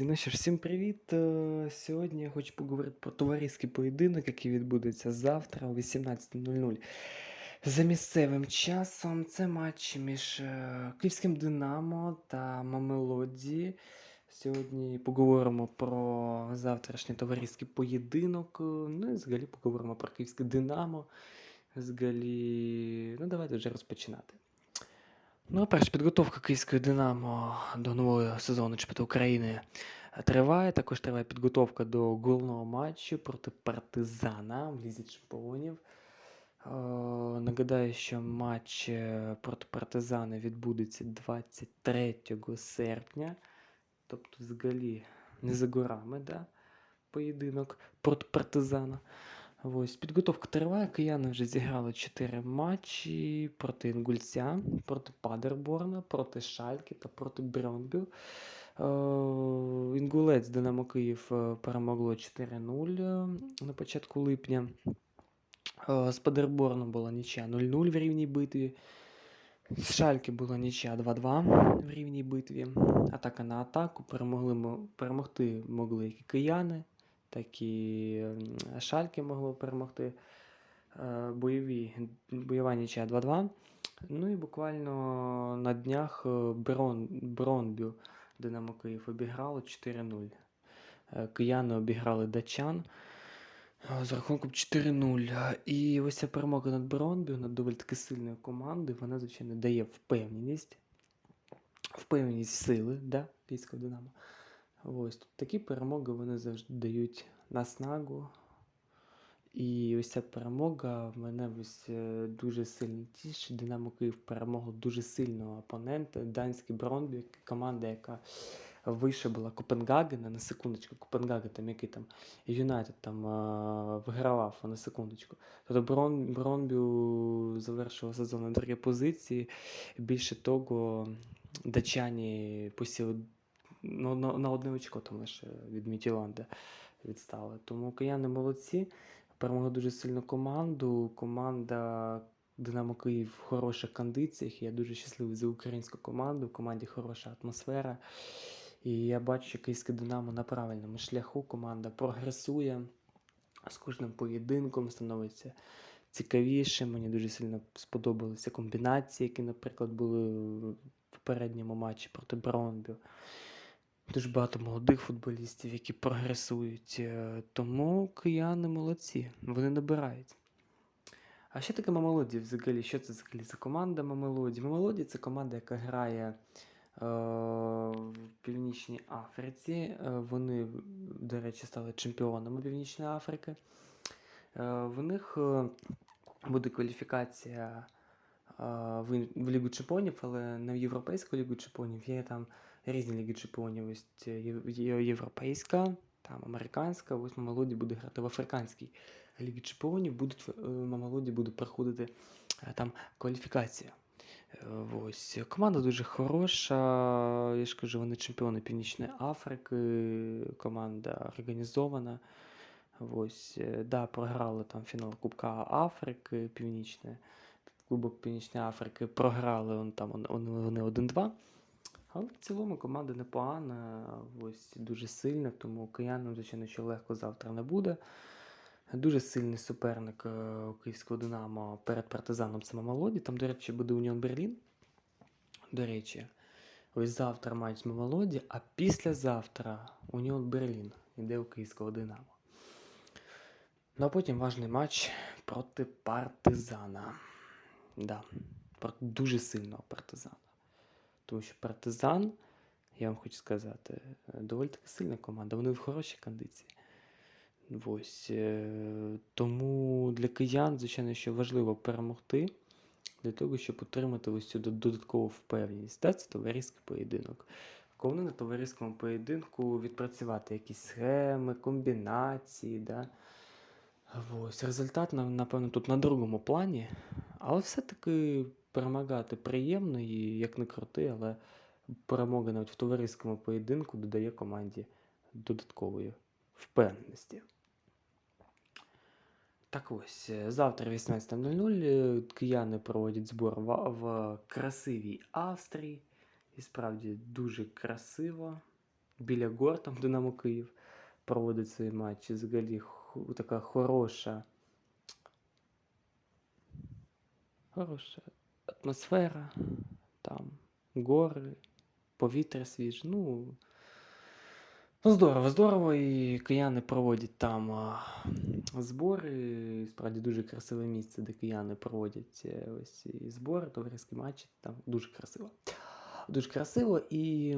Ж, всім привіт! Е, Сьогодні я хочу поговорити про товариський поєдинок, який відбудеться завтра о 18.00 за місцевим часом. Це матч між е, Київським Динамо та Мамелоді. Сьогодні поговоримо про завтрашній товариський поєдинок. е, Ну і взагалі поговоримо про Київське Динамо. Взагалі, ну давайте вже розпочинати. Ну, перш підготовка Київської Динамо до нового сезону Чемпіонату України триває. Також триває підготовка до головного матчу проти Партизана в Лізі Чемпіонів. Е, Нагадаю, що матч е, проти Партизана відбудеться 23 серпня. Тобто, взагалі, не за горами, да? поєдинок проти Партизана. Ось, підготовка триває. Кияни вже зіграли 4 матчі проти Інгульця, проти Падерборна, проти Шальки та проти Бронбю. Е, Інгулець Динамо Київ е, перемогло 4-0 на початку липня. Е, З Падерборном була нічия 0-0 в рівній битві. З Шальки була нічия 2-2 в рівній битві. Атака на атаку. Перемогли, перемогти могли і кияни, так і Шальки могло перемогти. Е, Бойові, бойова нічия 2-2. Ну і буквально на днях е, Брон, Бронбю Динамо Київ обіграло 4-0. Е, Кияни обіграли датчан е, з рахунком 4-0. І ось ця перемога над Бронбю, над доволі таки сильною командою, вона, звичайно, дає впевненість. Впевненість сили, да, Київського Динамо. Ось тут такі перемоги вони завжди дають наснагу. І ось ця перемога мене ось е, дуже сильно тішить. Динамо Київ перемогло дуже сильного опонента. Данський Бронбі, команда, яка вишибла Копенгагена на секундочку. Копенгаген, там який там Юнайтед там е, вигравав на секундочку. Тобто Брон, Бронбю завершив сезон на другій позиції. Більше того, датчані посіли ну, на, на одне очко там лише від Мітіланда відстали. Тому кияни молодці. Перемогли дуже сильну команду. Команда Динамо Київ в хороших кондиціях. Я дуже щасливий за українську команду. В команді хороша атмосфера. І я бачу, що київське Динамо на правильному шляху. Команда прогресує з кожним поєдинком, становиться цікавіше. Мені дуже сильно сподобалися комбінації, які, наприклад, були в попередньому матчі проти Бронбю. Дуже багато молодих футболістів, які прогресують. е, Тому кияни молодці, вони набирають. А що таке Мамелоді взагалі? Що це взагалі за команда Мамелоді? Мамелоді це команда, яка грає е, в Північній Африці. Е, вони, до речі, стали чемпіонами Північної Африки. Е, в них е, буде кваліфікація в, в Лігу Чемпіонів, але не в Європейську Лігу Чемпіонів. Є там різні ліги чемпіонів. Ось європейська, там американська, ось Мамелоді буде грати в африканській лігі чемпіонів. Будуть е, буде проходити е, там кваліфікація. Е, Ось команда дуже хороша. Я ж кажу, вони чемпіони Північної Африки. Команда організована. Ось, да, програли там фінал Кубка Африки Північної. Кубок Північної Африки програли он, там вони 1-2. Але в цілому команда непогана, ось дуже сильна, тому киянам, звичайно, що легко завтра не буде. Дуже сильний суперник е, у Київського Динамо перед партизаном це Мамалоді. Там, до речі, буде Уніон Берлін. До речі, ось завтра матч з Мамалоді, а післязавтра Уніон Берлін йде у Київського Динамо. Ну а потім важний матч проти партизана. Да, проти дуже сильного партизана. Тому що партизан, я вам хочу сказати, е, доволі таки сильна команда, вони в хорошій кондиції. Ось, е, тому для киян, звичайно, що важливо перемогти для того, щоб отримати ось цю додаткову впевненість. Да, це товариський поєдинок. Коли на товариському поєдинку відпрацювати якісь схеми, комбінації, да. Ось, результат, напевно, тут на другому плані, але все-таки перемагати приємно і як не крути, але перемога навіть в товариському поєдинку додає команді додаткової впевненості. Так ось, е, завтра 18.00 е, кияни проводять збор в, в красивій Австрії. І справді дуже красиво. біля гор, там Динамо Київ проводить свої матчі. Взагалі ху- така хороша. Хороша атмосфера, там гори, повітря свіже. Ну, ну здорово, здорово. І кияни проводять там а, збори. І Справді дуже красиве місце, де кияни проводять е, ось ці збори, товариські матчі. Там дуже красиво. Дуже красиво і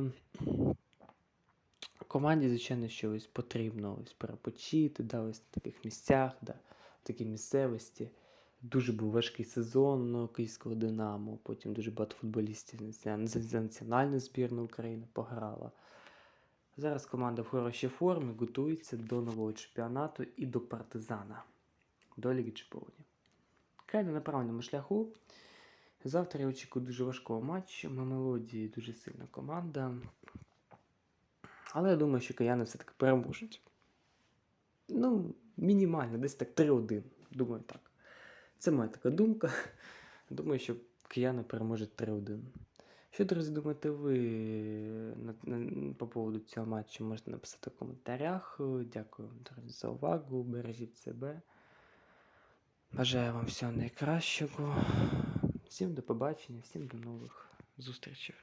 команді, звичайно, що ось потрібно ось перепочити, да, ось на таких місцях, да, в такій місцевості. Дуже був важкий сезон ну, київського Динамо. Потім дуже багато футболістів за національну збірну України пограла. Зараз команда в хорошій формі готується до нового чемпіонату і до партизана, до Ліги Чемпіонів. Крайне на правильному шляху. Завтра я очікую дуже важкого матчу. Мелодії дуже сильна команда. Але я думаю, що кияни все-таки переможуть. Ну, мінімально, десь так 3-1. Думаю, так. Це моя така думка. Думаю, що кияни переможуть 3-1. Що, друзі, думаєте ви на, на, по поводу цього матчу? Можете написати в коментарях. Дякую друзі, за увагу. Бережіть себе. Бажаю вам всього найкращого. Всім до побачення, всім до нових зустрічей.